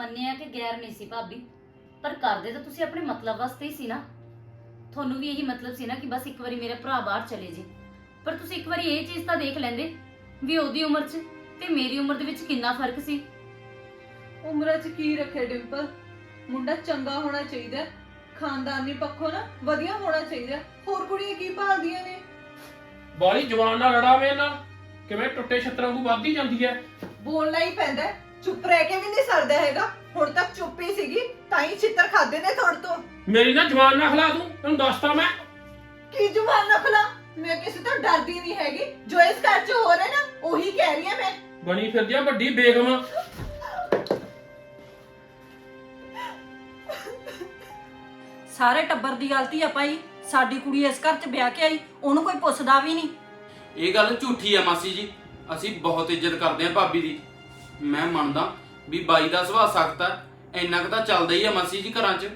ਮੰਨਿਆ ਕਿ ਗੈਰ ਨਹੀਂ ਸੀ ਭਾਬੀ ਪਰ ਕਰਦੇ ਤਾਂ ਤੁਸੀਂ ਆਪਣੇ ਮਤਲਬ ਵਾਸਤੇ ਹੀ ਸੀ ਨਾ ਤੁਹਾਨੂੰ ਵੀ ਇਹੀ ਮਤਲਬ ਸੀ ਨਾ ਕਿ ਬਸ ਇੱਕ ਵਾਰੀ ਮੇਰਾ ਭਰਾ ਬਾਹਰ ਚਲੇ ਜੇ ਪਰ ਤੁਸੀਂ ਇੱਕ ਵਾਰੀ ਇਹ ਚੀਜ਼ ਤਾਂ ਦੇਖ ਲੈਂਦੇ ਵੀ ਉਹਦੀ ਉਮਰ 'ਚ ਤੇ ਮੇਰੀ ਉਮਰ ਦੇ ਵਿੱਚ ਕਿੰਨਾ ਫ਼ਰਕ ਸੀ ਉਮਰਾਂ 'ਚ ਕੀ ਰੱਖੇ ਡਿੰਪਲ ਮੁੰਡਾ ਚੰਗਾ ਹੋਣਾ ਚਾਹੀਦਾ ਹੈ। ਖਾਨਦਾਨੀ ਪੱਖੋਂ ਨਾ ਵਧੀਆ ਹੋਣਾ ਚਾਹੀਦਾ ਹੈ। ਹੋਰ ਕੁੜੀਆਂ ਕੀ ਭਾਲਦੀਆਂ ਨੇ ਬਾਲੀ ਜਵਾਨ ਨਾਲ ਲੜਾ ਮੇਰੇ ਨਾਲ ਕਿਵੇਂ ਟੁੱਟੇ ਛੱਤਰਾਂ ਨੂੰ ਵੱਧਦੀ ਜਾਂਦੀ ਹੈ ਬੋਲਣਾ ਹੀ ਪੈਂਦਾ ਹੈ। ਚੁੱਪ ਰਹਿ ਕੇ ਵੀ ਨਹੀਂ ਸਰਦਾ ਹੈਗਾ। ਹੁਣ ਤੱਕ ਚੁੱਪ ਹੀ ਸੀਗੀ ਤਾਂ ਹੀ ਚਿੱਤਰ ਖਾਦੇ ਨੇ ਤੁਹਾਡੇ ਤੋਂ। ਮੇਰੀ ਨਾ ਜਵਾਨ ਨਾ ਖਲਾ ਦੂੰ ਤੈਨੂੰ ਦੱਸਤਾ ਮੈਂ। ਕੀ ਜੁਬਾਨ ਨਖਲਾ ਮੈਂ ਕਿਸੇ ਤੋਂ ਡਰਦੀ ਨਹੀਂ ਹੈਗੀ। ਜੋ ਇਸ ਘਰ 'ਚ ਹੋ ਰਿਹਾ ਨਾ ਉਹੀ ਕਹਿ ਰਹੀ ਹਾਂ ਮੈਂ। ਬਣੀ ਫਿਰਦੀ ਆ ਵੱਡੀ ਬੇਗਮ। ਸਾਰੇ ਟੱਬਰ ਦੀ ਗਲਤੀ ਆ ਭਾਈ। ਸਾਡੀ ਕੁੜੀ ਇਸ ਘਰ 'ਚ ਵਿਆਹ ਕੇ ਆਈ ਉਹਨੂੰ ਕੋਈ ਪੁੱਛਦਾ ਵੀ ਨਹੀਂ। ਇਹ ਗੱਲ ਝੂਠੀ ਆ ਮਾਸੀ ਜੀ। ਅਸੀਂ ਬਹੁਤ ਇੱਜ਼ਤ ਕਰਦੇ ਆ ਭਾਬੀ ਦੀ। ਮੈਂ ਮੰਨਦਾ ਵੀ ਬਾਈ ਦਾ ਸੁਭਾਅ ਸਖਤ ਆ ਇੰਨਾ ਕੁ ਤਾਂ ਚੱਲਦਾ ਹੀ ਆ ਮਾਸੀ ਜੀ ਘਰਾਂ 'ਚ।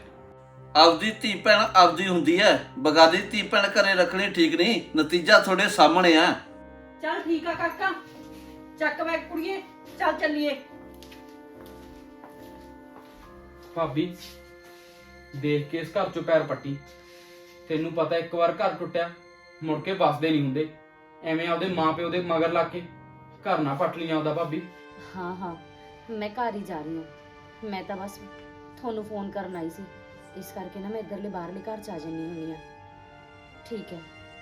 ਆਪਦੀ ਧੀ ਭੈਣ ਆਪਦੀ ਹੁੰਦੀ ਹੈ ਬਗਾਦੀ ਧੀ ਭੈਣ ਘਰੇ ਰੱਖਣੀ ਠੀਕ ਨਹੀਂ ਨਤੀਜਾ ਤੁਹਾਡੇ ਸਾਹਮਣੇ ਆ। ਚੱਲ ਠੀਕ ਆ ਕਾਕਾ ਚੱਕ ਮੈਂ ਕੁੜੀਏ ਚੱਲ ਚੱਲੀਏ। ਭਾਬੀ ਦੇਖ ਕੇ ਇਸ ਘਰ ਚੋਂ ਪੈਰ ਪੱਟੀ। ਤੈਨੂੰ ਪਤਾ ਇੱਕ ਵਾਰ ਘਰ ਟੁੱਟਿਆ ਮੁੜ ਕੇ ਵਸਦੇ ਨਹੀਂ ਹੁੰਦੇ। ਐਵੇਂ ਆਪਦੇ ਮਾਪਿਓ ਦੇ ਮਗਰ ਲੱਗ ਕੇ ਘਰ ਨਾ ਪੱਟ ਲੀਆਂ ਉਹਦਾ ਭਾਬੀ। ਹਾਂ ਹਾਂ ਮੈਂ ਘਰ ਹੀ ਜਾ ਰਹੀ ਹਾਂ। ਮੈਂ ਤਾਂ ਬਸ ਤੁਹਾਨੂੰ ਫੋਨ ਕਰਨ ਆਈ ਸੀ। ਇਸ ਕਰਕੇ ਨਾ ਮੈਂ ਇੱਧਰਲੇ ਬਾਹਰਲੇ ਘਰ ਚ ਆ ਜੰਨੀ ਹੁੰਨੀ ਆ ਠੀਕ ਹੈ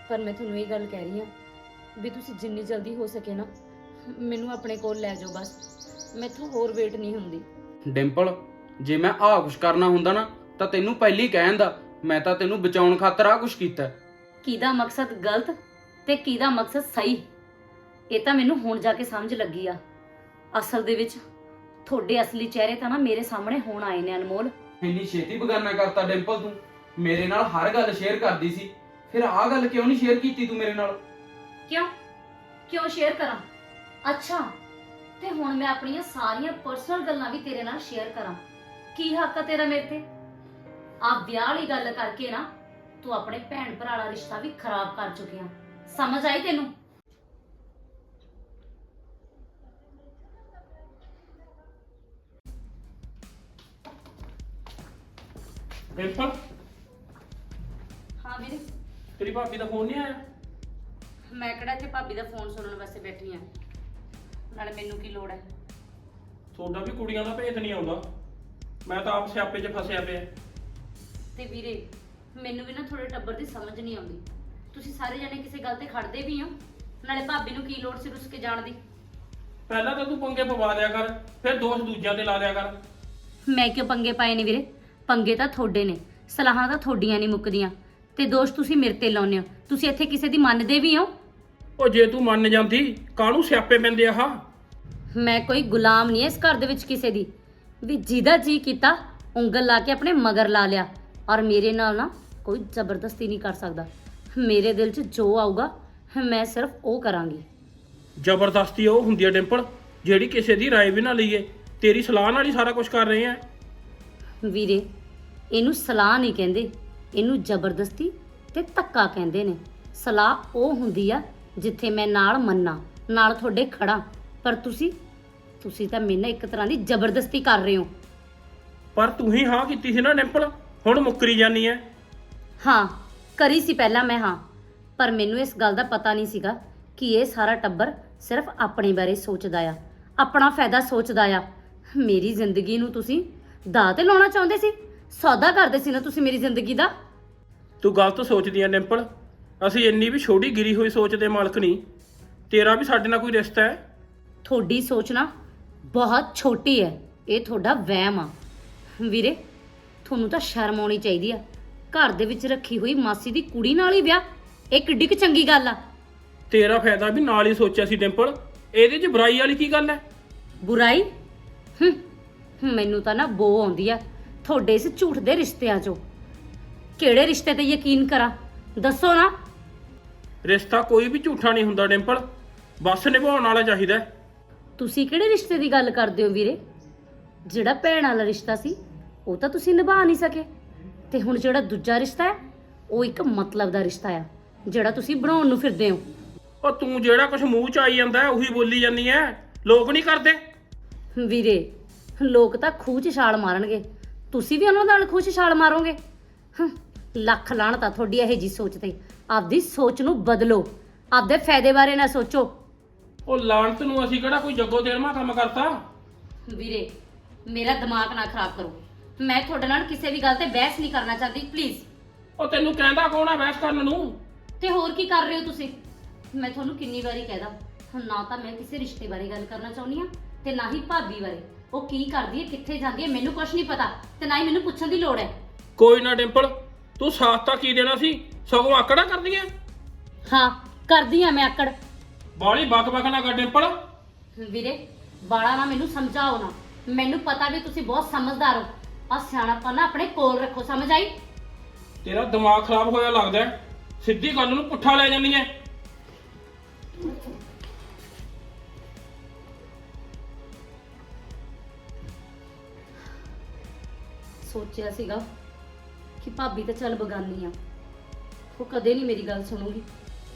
ਪਰ ਮੈਂ ਤੁਹਾਨੂੰ ਇਹ ਗੱਲ ਕਹਿ ਰਹੀ ਹਾਂ ਵੀ ਤੁਸੀਂ ਜਿੰਨੀ ਜਲਦੀ ਹੋ ਸਕੇ ਨਾ ਮੈਨੂੰ ਆਪਣੇ ਕੋਲ ਲੈ ਜਾਓ ਬਸ। ਮੈਥੋਂ ਹੋਰ ਵੇਟ ਨਹੀਂ ਹੁੰਦੀ। ਡਿੰਪਲ ਜੇ ਮੈਂ ਆਹ ਕੁਛ ਕਰਨਾ ਹੁੰਦਾ ਨਾ ਤਾਂ ਤੈਨੂੰ ਪਹਿਲੀ ਕਹਿਣ ਦਾ ਮੈਂ ਤਾਂ ਤੈਨੂੰ ਬਚਾਉਣ ਖਾਤਰ ਆਹ ਕੁਛ ਕੀਤਾ। ਕਿਹਦਾ ਮਕਸਦ ਗਲਤ ਤੇ ਕਿਹਦਾ ਮਕਸਦ ਸਹੀ? ਇਹ ਤਾਂ ਮੈਨੂੰ ਹੁਣ ਜਾ ਕੇ ਸਮਝ ਲੱਗੀ ਆ। ਅਸਲ ਦੇ ਵਿੱਚ ਤੁਹਾਡੇ ਅਸਲੀ ਚਿਹਰੇ ਤਾਂ ਨਾ ਮੇਰੇ ਸਾਹਮਣੇ ਹੁਣ ਆਏ ਨੇ ਅਨਮੋਲ। ਇੰਨੀ ਛੇਤੀ ਬਗਾਨਾ ਕਰਤਾ ਡਿੰਪਲ ਤੂੰ। ਮੇਰੇ ਨਾਲ ਹਰ ਗੱਲ ਸ਼ੇਅਰ ਕਰਦੀ ਸੀ। ਫਿਰ ਆਹ ਗੱਲ ਕਿਉਂ ਨਹੀਂ ਸ਼ੇਅਰ ਕੀਤੀ ਤੂੰ ਮੇਰੇ ਨਾਲ? ਕਿਉਂ? ਕਿਉਂ ਸ਼ੇਅਰ ਕਰਾਂ? ਅੱਛਾ ਤੇ ਹੁਣ ਮੈਂ ਆਪਣੀਆਂ ਸਾਰੀਆਂ ਪਰਸਨਲ ਗੱਲਾਂ ਵੀ ਤੇਰੇ ਨਾਲ ਸ਼ੇਅਰ ਕਰਾਂ। ਕੀ ਹੱਕ ਆ ਤੇਰਾ ਮੇਰੇ ਤੇ? ਆ ਵਿਆਹ ਵਾਲੀ ਗੱਲ ਕਰਕੇ ਨਾ ਤੂੰ ਆਪਣੇ ਭੈਣ ਭਰਾ ਦਾ ਰਿਸ਼ਤਾ ਵੀ ਖਰਾਬ ਕਰ ਚੁੱਕਿਆ ਸਮਝ ਆਈ ਤੈਨੂੰ? ਡਿੰਪਲ ਹਾਂ ਵੀਰੇ। ਤੇਰੀ ਭਾਬੀ ਦਾ ਫੋਨ ਨਹੀਂ ਆਇਆ? ਮੈਂ ਕਿਹੜਾ ਇੱਥੇ ਭਾਬੀ ਦਾ ਫੋਨ ਸੁਣਨ ਵਾਸਤੇ ਬੈਠੀ ਆ। ਨਾਲੇ ਮੈਨੂੰ ਕੀ ਲੋੜ ਹੈ? ਤੁਹਾਡਾ ਵੀ ਕੁੜੀਆਂ ਦਾ ਭੇਤ ਨਹੀਂ ਆਉਂਦਾ। ਮੈਂ ਤਾਂ ਆਪ ਸਿਆਪੇ 'ਚ ਫਸਿਆ ਪਿਆ। ਤੇ ਵੀਰੇ ਮੈਨੂੰ ਵੀ ਨਾ ਥੋੜੇ ਟੱਬਰ ਦੀ ਸਮਝ ਨਹੀਂ ਆਉਂਦੀ। ਤੁਸੀਂ ਸਾਰੇ ਜਣੇ ਕਿਸੇ ਗੱਲ ਤੇ ਖੜਦੇ ਵੀ ਹੋ ਨਾਲੇ ਭਾਬੀ ਨੂੰ ਕੀ ਲੋੜ ਸੀ ਰੁੱਸ ਕੇ ਜਾਣ ਦੀ? ਪਹਿਲਾਂ ਤਾਂ ਤੂੰ ਪੰਗੇ ਪਵਾ ਦਿਆ ਕਰ ਫਿਰ ਦੋਸ਼ ਦੂਜਿਆਂ ਤੇ ਲਾ ਦਿਆ ਕਰ। ਮੈਂ ਕਿਉਂ ਪੰਗੇ ਪਾਏ ਨੇ ਵੀਰੇ? ਪੰਗੇ ਤਾਂ ਤੁਹਾਡੇ ਨੇ ਸਲਾਹਾਂ ਤਾਂ ਤੁਹਾਡੀਆਂ ਨਹੀਂ ਮੁੱਕਦੀਆਂ। ਤੇ ਦੋਸ਼ ਤੁਸੀਂ ਮੇਰੇ ਤੇ ਲਾਉਂਦੇ ਹੋ। ਤੁਸੀਂ ਇੱਥੇ ਕਿਸੇ ਦੀ ਮੰਨਦੇ ਵੀ ਹੋ? ਉਹ ਜੇ ਤੂੰ ਮੰਨ ਜਾਂਦੀ ਕਾਹਨੂੰ ਸਿਆਪੇ ਪੈਂਦੇ ਆਹ ਮੈਂ ਕੋਈ ਗੁਲਾਮ ਨਹੀਂ ਇਸ ਘਰ ਦੇ ਵਿੱਚ ਕਿਸੇ ਦੀ। ਵੀ ਜਿਹਦਾ ਜੀ ਕੀਤਾ ਉਂਗਲ ਲਾ ਕੇ ਆਪਣੇ ਮਗਰ ਲਾ ਲਿਆ। ਔਰ ਮੇਰੇ ਨਾਲ ਨਾ ਕੋਈ ਜ਼ਬਰਦਸਤੀ ਨਹੀਂ ਕਰ ਸਕਦਾ। ਮੇਰੇ ਦਿਲ 'ਚ ਜੋ ਆਊਗਾ ਮੈਂ ਸਿਰਫ ਉਹ ਕਰਾਂਗੀ। ਜ਼ਬਰਦਸਤੀ ਉਹ ਹੁੰਦੀ ਹੈ ਡਿੰਪਲ ਜਿਹੜੀ ਕਿਸੇ ਦੀ ਰਾਏ ਵੀ ਨਾ ਲਈਏ। ਤੇਰੀ ਸਲਾਹ ਨਾਲ ਹੀ ਸਾਰਾ ਕੁਝ ਕਰ ਰਹੇ ਆ। ਵੀਰੇ ਇਹਨੂੰ ਸਲਾਹ ਨਹੀਂ ਕਹਿੰਦੇ। ਇਹਨੂੰ ਜ਼ਬਰਦਸਤੀ ਤੇ ਧੱਕਾ ਕਹਿੰਦੇ ਨੇ। ਸਲਾਹ ਉਹ ਹੁੰਦੀ ਆ ਜਿੱਥੇ ਮੈਂ ਨਾਲ ਮੰਨਾਂ ਨਾਲ ਤੁਹਾਡੇ ਖੜਾ। ਪਰ ਤੁਸੀਂ ਤੁਸੀਂ ਤਾਂ ਮੇਰੇ ਨਾਲ ਇੱਕ ਤਰ੍ਹਾਂ ਦੀ ਜ਼ਬਰਦਸਤੀ ਕਰ ਰਹੇ ਹੋ। ਪਰ ਤੂੰ ਹੀ ਹਾਂ ਕੀਤੀ ਸੀ ਨਾ ਡਿੰਪਲ ਹੁਣ ਮੁੱਕਰੀ ਜਾਨੀ ਐ। ਹਾਂ ਕਰੀ ਸੀ ਪਹਿਲਾਂ ਮੈਂ ਹਾਂ ਪਰ ਮੈਨੂੰ ਇਸ ਗੱਲ ਦਾ ਪਤਾ ਨਹੀਂ ਸੀਗਾ ਕਿ ਇਹ ਸਾਰਾ ਟੱਬਰ ਸਿਰਫ ਆਪਣੇ ਬਾਰੇ ਸੋਚਦਾ ਆ ਆਪਣਾ ਫਾਇਦਾ ਸੋਚਦਾ ਆ। ਮੇਰੀ ਜ਼ਿੰਦਗੀ ਨੂੰ ਤੁਸੀਂ ਦਾਅ ਤੇ ਲਾਉਣਾ ਚਾਹੁੰਦੇ ਸੀ? ਸੌਦਾ ਕਰਦੇ ਸੀ ਨਾ ਤੁਸੀਂ ਮੇਰੀ ਜ਼ਿੰਦਗੀ ਦਾ? ਤੂੰ ਗਲਤ ਸੋਚਦੀ ਐ ਡਿੰਪਲ। ਅਸੀਂ ਇੰਨੀ ਵੀ ਛੋਟੀ ਗਿਰੀ ਹੋਈ ਸੋਚ ਦੇ ਮਾਲਕ ਨਹੀਂ। ਤੇਰਾ ਵੀ ਸਾਡੇ ਨਾਲ ਕੋਈ ਰਿਸ਼ਤਾ ਹੈ? ਤੁਹਾਡੀ ਸੋਚ ਨਾ ਬਹੁਤ ਛੋਟੀ ਹੈ। ਇਹ ਤੁਹਾਡਾ ਵਹਿਮ ਆ। ਵੀਰੇ ਤੁਹਾਨੂੰ ਤਾਂ ਸ਼ਰਮ ਆਉਣੀ ਚਾਹੀਦੀ ਆ। ਘਰ ਦੇ ਵਿੱਚ ਰੱਖੀ ਹੋਈ ਮਾਸੀ ਦੀ ਕੁੜੀ ਨਾਲ ਹੀ ਵਿਆਹ। ਇਹ ਕਿੱਡੀ ਕੁ ਚੰਗੀ ਗੱਲ ਆ। ਤੇਰਾ ਫਾਇਦਾ ਵੀ ਨਾਲ ਹੀ ਸੋਚਿਆ ਸੀ ਡਿੰਪਲ। ਇਹਦੇ 'ਚ ਬੁਰਾਈ ਵਾਲੀ ਕੀ ਗੱਲ ਐ ਬੁਰਾਈ? ਹੂੰ ਮੈਨੂੰ ਤਾਂ ਨਾ ਬੋ ਆਉਂਦੀ ਆ। ਤੁਹਾਡੇ ਇਸ ਝੂਠ ਦੇ ਰਿਸ਼ਤਿਆਂ 'ਚੋਂ। ਕਿਹੜੇ ਰਿਸ਼ਤੇ ਤੇ ਯਕੀਨ ਕਰਾਂ? ਦੱਸੋ ਨਾ। ਰਿਸ਼ਤਾ ਕੋਈ ਵੀ ਝੂਠਾ ਨਹੀਂ ਹੁੰਦਾ ਡਿੰਪਲ। ਬਸ ਨਿਭਾਉਣ ਵਾਲਾ ਚਾਹੀਦਾ ਹੈ। ਤੁਸੀਂ ਕਿਹੜੇ ਰਿਸ਼ਤੇ ਦੀ ਗੱਲ ਕਰਦੇ ਹੋ ਵੀਰੇ? ਜਿਹੜਾ ਭੈਣ ਵਾਲਾ ਰਿਸ਼ਤਾ ਸੀ ਉਹ ਤਾਂ ਤੁਸੀਂ ਨਿਭਾ ਨਹੀਂ ਸਕੇ। ਤੇ ਹੁਣ ਜਿਹੜਾ ਦੂਜਾ ਰਿਸ਼ਤਾ ਹੈ ਉਹ ਇੱਕ ਮਤਲਬ ਦਾ ਰਿਸ਼ਤਾ ਆ ਜਿਹੜਾ ਤੁਸੀਂ ਬਣਾਉਣ ਨੂੰ ਫਿਰਦੇ ਹੋ। ਉਹ ਤੂੰ ਜਿਹੜਾ ਕੁਝ ਮੂੰਹ 'ਚ ਆਈ ਜਾਂਦਾ ਹੈ, ਉਹੀ ਬੋਲੀ ਜਾਂਦੀ ਐ ਲੋਕ ਨਹੀਂ ਕਰਦੇ। ਵੀਰੇ ਲੋਕ ਤਾਂ ਖੂਹ 'ਚ ਛਾਲ ਮਾਰਨਗੇ। ਤੁਸੀਂ ਵੀ ਉਹਨਾਂ ਨਾਲ 'ਚ ਛਾਲ ਮਾਰੋਗੇ? ਹੰ, ਲੱਖ ਲਾਹਣਤ ਆ ਤੁਹਾਡੀ ਇਹ ਜੀ ਸੋਚ ਤੇ। ਆਪਦੀ ਸੋਚ ਨੂੰ ਬਦਲੋ। ਆਪਦੇ ਫਾਇਦੇ ਬਾਰੇ ਨਾ ਸੋਚੋ। ਉਹ ਲਾਣਤ ਨੂੰ ਅਸੀਂ ਕਿਹੜਾ ਕੋਈ ਜੱਗੋ ਦੇਰਮਾ ਕੰਮ ਕਰਤਾ? ਵੀਰੇ ਮੇਰਾ ਦਿਮਾਗ ਨਾ ਖਰਾਬ ਕਰੋ। ਮੈਂ ਤੁਹਾਡੇ ਨਾਲ ਕਿਸੇ ਵੀ ਗੱਲ ਤੇ ਬਹਿਸ ਨਹੀਂ ਕਰਨਾ ਚਾਹਦੀ ਪਲੀਜ਼ ਉਹ ਤੈਨੂੰ ਕਹਿੰਦਾ ਕੌਣ ਆ ਬਹਿਸ ਕਰਨ ਨੂੰ? ਤੇ ਹੋਰ ਕੀ ਕਰ ਰਹੇ ਹੋ ਤੁਸੀਂ? ਮੈਂ ਤੁਹਾਨੂੰ ਕਿੰਨੀ ਵਾਰੀ ਕਹਿਦਾ ਹੁਣ ਨਾ ਤਾਂ ਮੈਂ ਕਿਸੇ ਰਿਸ਼ਤੇ ਬਾਰੇ ਗੱਲ ਕਰਨਾ ਚਾਹੁੰਦੀ ਆ ਤੇ ਨਾ ਹੀ ਭਾਬੀ ਬਾਰੇ। ਉਹ ਕੀ ਕਰਦੀ ਹੈ ਕਿੱਥੇ ਜਾਂਦੀ ਹੈ ਮੈਨੂੰ ਕੁਝ ਨਹੀਂ ਪਤਾ ਤੇ ਨਾ ਹੀ ਮੈਨੂੰ ਪੁੱਛਣ ਦੀ ਲੋੜ ਹੈ। ਕੋਈ ਨਾ ਡਿੰਪਲ ਤੂੰ ਸਾਥ ਤਾਂ ਕੀ ਦੇਣਾ ਸੀ? ਸਗੋਂ ਆਕੜਾ ਕਰਦੀਆਂ ਹਾਂ? ਕਰਦੀ ਆ ਮੈਂ ਆਕੜ। ਬਾਲੀ ਬਕ ਬਕ ਨਾ ਕਰ ਡਿੰਪਲ। ਵੀਰੇ ਬਾਲਾ ਨਾ ਮੈਨੂੰ ਸਮਝਾਓ ਨਾ। ਮੈਨੂੰ ਪਤਾ ਵੀ ਤੁਸੀਂ ਬਹੁਤ ਸਮਝਦਾਰ ਹੋ। ਆ ਸਿਆਣਾਪਨ ਨਾ ਆਪਣੇ ਕੋਲ ਰੱਖੋ ਸਮਝ ਆਈ? ਤੇਰਾ ਦਿਮਾਗ ਖਰਾਬ ਹੋਇਆ ਲੱਗਦਾ ਹੈ। ਸਿੱਧੀ ਗੱਲ ਨੂੰ ਪੁੱਠਾ ਲੈ ਜਾਂਦੀ ਐ ਸੋਚਿਆ ਸੀਗਾ ਕਿ ਭਾਬੀ ਤਾਂ ਚੱਲ ਬਗਾਨੀ ਆ। ਉਹ ਕਦੇ ਨਹੀਂ ਮੇਰੀ ਗੱਲ ਸੁਣੂਗੀ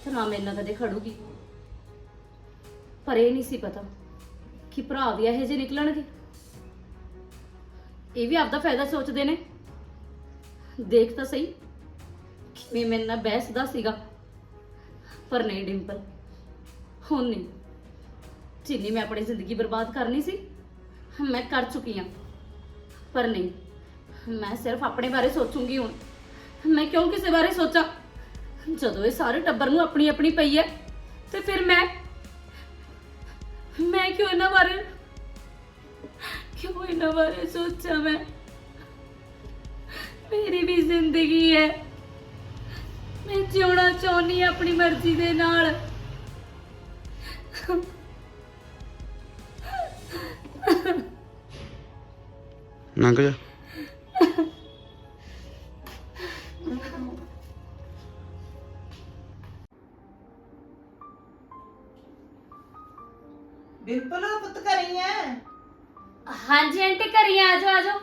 ਤੇ ਨਾ ਮੇਰੇ ਨਾਲ ਕਦੇ ਖੜੂਗੀ। ਪਰ ਇਹ ਨਹੀਂ ਸੀ ਪਤਾ ਕਿ ਭਰਾ ਵੀ ਇਹੋ ਜਿਹੇ ਨਿਕਲਣਗੇ। ਇਹ ਵੀ ਆਪਦਾ ਫਾਇਦਾ ਸੋਚਦੇ ਨੇ। ਦੇਖ ਤਾਂ ਸਹੀ ਕਿਵੇਂ ਮੇਰੇ ਨਾਲ ਬਹਿਸਦਾ ਸੀਗਾ। ਪਰ ਨਹੀਂ, ਡਿੰਪਲ, ਹੁਣ ਨਹੀਂ। ਜਿੰਨੀ ਮੈਂ ਆਪਣੀ ਜ਼ਿੰਦਗੀ ਬਰਬਾਦ ਕਰਨੀ ਸੀ, ਮੈਂ ਕਰ ਚੁੱਕੀ ਹਾਂ ਪਰ ਨਹੀਂ। ਮੈਂ ਸਿਰਫ ਆਪਣੇ ਬਾਰੇ ਸੋਚੂੰਗੀ ਹੁਣ। ਮੈਂ ਕਿਉਂ ਕਿਸੇ ਬਾਰੇ ਸੋਚਾਂ? ਜਦੋਂ ਇਹ ਸਾਰੇ ਟੱਬਰ ਨੂੰ ਆਪਣੀ ਆਪਣੀ ਪਈ ਹੈ, ਤੇ ਫਿਰ ਮੈਂ? ਮੈਂ ਕਿਉਂ ਇਹਨਾਂ ਬਾਰੇ? ਕਿਉਂ ਇਹਨਾਂ ਬਾਰੇ ਸੋਚਾਂ ਮੈਂ? ਮੇਰੀ ਵੀ ਜ਼ਿੰਦਗੀ ਹੈ। ਮੈਂ ਜਿਉਣਾ ਚਾਹੁੰਦੀ ਹਾਂ ਆਪਣੀ ਮਰਜ਼ੀ ਦੇ ਨਾਲ। ਲੰਘ ਜਾ। ਉਹ ਪੁੱਤ ਕਰੀ ਐ। ਹਾਂਜੀ ਆਂਟੀ ਘਰੀ ਆ ਜਾਓ ਆ। ਜਾਓ